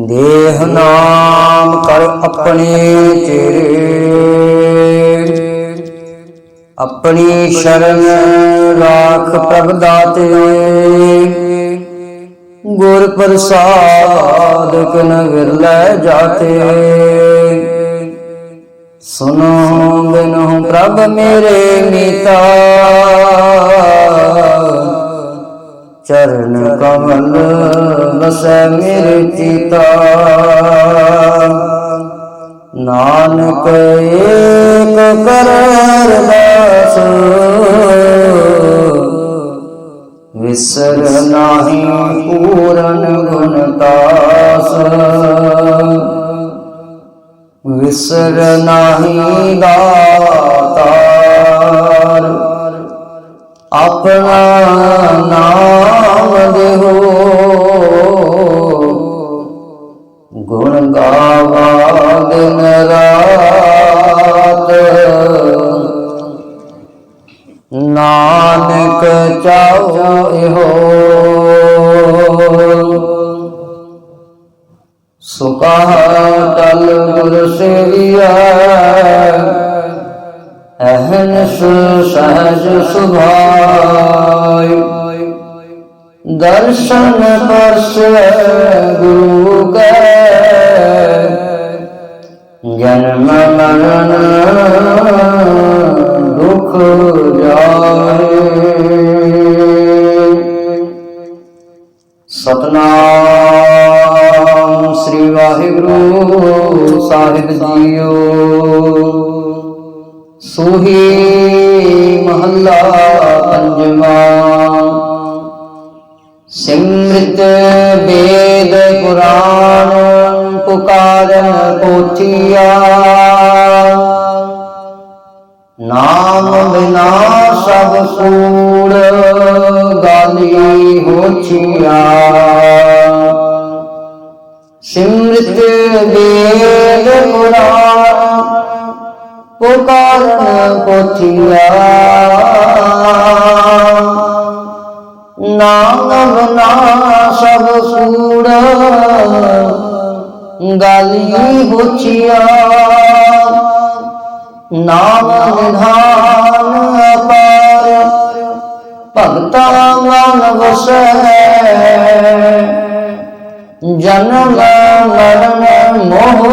ਦੇਹ ਨਾਮ ਕਰ ਆਪਣੇ ਤੇਰੇ। ਆਪਣੀ ਸ਼ਰਨ ਰਾਖ ਪ੍ਰਭ ਦਾਤੇ। ਗੁਰ ਪ੍ਰਸਾਦ ਕਿਨ ਵਿਰਲੇ ਜਾਤੇ। ਸੁਨੋ ਬਿਨੋ ਪ੍ਰਭ ਮੇਰੇ ਮੀਤਾ। ਚਰਨ ਕਮਲ ਬਸੈ ਮੇਰੇ ਚੀਤਾ। ਨਾਨਕ ਏਕ ਕਰ ਅਰਦਾਸ ਵਿਸਰ ਨਾਹੀ ਪੂਰਨ ਗੁਣ ਤਾਸ। ਵਿਸਰ ਨਾਹੀ ਦਾਤਾਰ, ਆਪਣਾ ਸੁਖਾ ਤਲ ਗੁਰ ਸੇਵੀਆ ਅਹਨਸ ਸਹਜ ਸੁਭਾਈ ਦਰਸ਼ਨ ਪਰਸ ਗੁਰੂ ਕੈ। ਜਨਮ ਮਰਨ ਸਾਹਿਬ ਜੀਓ ਸੋਹੀ ਮਹੱਲਾ ਪੰਜਵਾ। ਸਿਮ੍ਰਿਤ ਵੇਦ ਪੁਰਾਣ ਪੁਕਾਰਨ ਪੋਥੀਆ ਨਾਮ ਬਿਨਾ ਸਭ ਸੂੜ ਗਾਲੀ ਹੋਛੀਆ ਵੇਦ ਪੁਰਾਣ ਪੁਕਾਰਨ ਪੋਥੀਆ। ਨਾਮ ਨਾ ਸਭ ਕੂੜ ਗਾਲੀ ਹੋਛੀਆ ਨਾਮ ਨਿਧਾਨ ਅਪਾਰ। ਭਗਤਾ ਮਨ ਵਸੈ। ਜਨਮ ਮਰਨ ਮੋਹ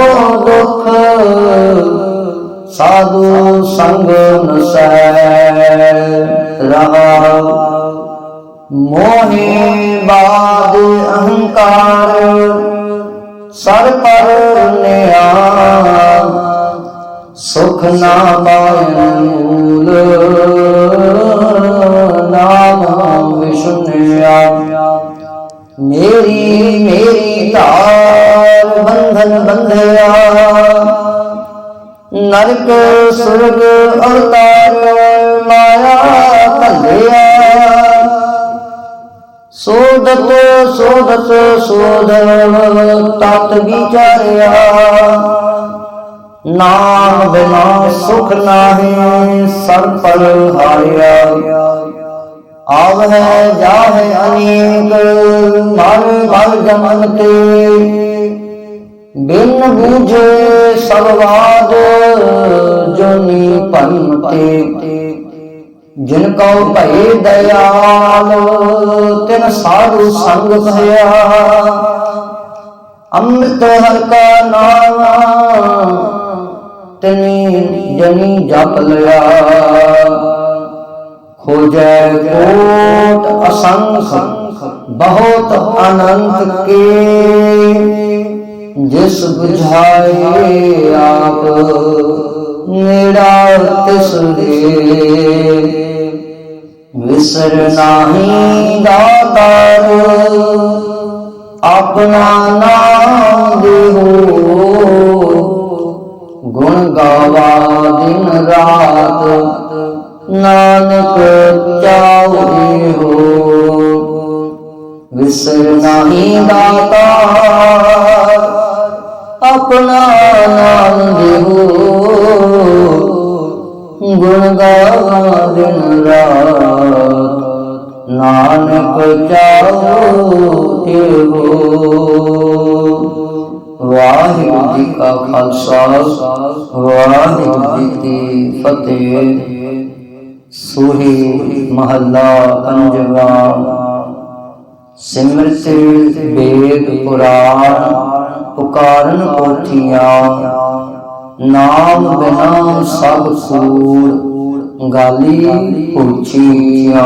ਦੁਖ ਸਾਧੂ ਸੰਗ ਨਸੈ ਰਹਾ ਮੋਹਿ ਬਾਦ ਅਹੰਕਾਰ, ਸਰ ਪਰ ਨਿਆ ਸੁਖ ਨਾ ਪਾਇਨ ਨਰਕ, ਸੁਰਗ, ਅਵਤਾਰ ਮਾਇਆ ਭੰਡਿਆ ਸੋਧਤ ਸੋਧਤ ਸੋਧ ਤਤ ਵਿਚਾਰਿਆ। ਨਾਮ ਬਿਨਾ ਸੁਖ ਨਾਹੀ, ਸਰ ਪਰ ਹਾਰਿਆ। ਆਵਹਿ, ਜਾਹੇ ਅਨੇਕ ਮਰ ਮਰ ਜਮਨ ਤੇ ਬਿਨ ਬੂਝੇ ਸਭ ਬਾਦ ਜੋਨੀ ਭੰਮ ਜਿਨ ਕਉ ਭਏ ਦਇਆਲ, ਤਿਨ ਸਾਧੂ ਸੰਗ ਭਇਆ ਅੰਮ੍ਰਿਤ ਹਰ ਕਾ ਨਾਮ, ਤਨੀ ਜਨੀ ਜਪ ਲਿਆ। ਖੋਜੈ ਕੋਟ ਅਸੰਖ, ਬਹੁਤ ਅਨੰਤ ਕੇ। ਜਿਸ 부ਝਾਏ ਆਪ ਮੇਰਾ ਤਿਸ ਦੇ ਵਿਸਰ ਨਾਹੀ ਦਾਤਾਰ ਆਪਣਾ ਨਾਮ ਦੇ ਹੋ ਗੁਣ ਗਾਵਾ ਦਿਨ ਰਾਤ, ਨਾਨਕ ਚਾਉ ਹੋ ਵਿਸਰ ਨਾਹੀ ਦਾਤਾਰ ਚਾਹੋ ਇਹੋ ਵਾਹਿਗੁਰੂ ਜੀ ਕਾ ਖਾਲਸਾ ਵਾਹਿਗੁਰੂ ਜੀ ਕੀ ਫਤਿਹ ਸੂਹੀ ਮਹੱਲਾ ਪੰਜਵਾ ਸਿਮਰਤ ਵੇਦ ਪੁਰਾਣ ਪੁਕਾਰਨ ਪੋਥੀਆਂ ਨਾਮ ਬਿਨਾ ਸਭ ਕੂੜ ਗਾਲੀ ਪੁੱਛੀਆਂ।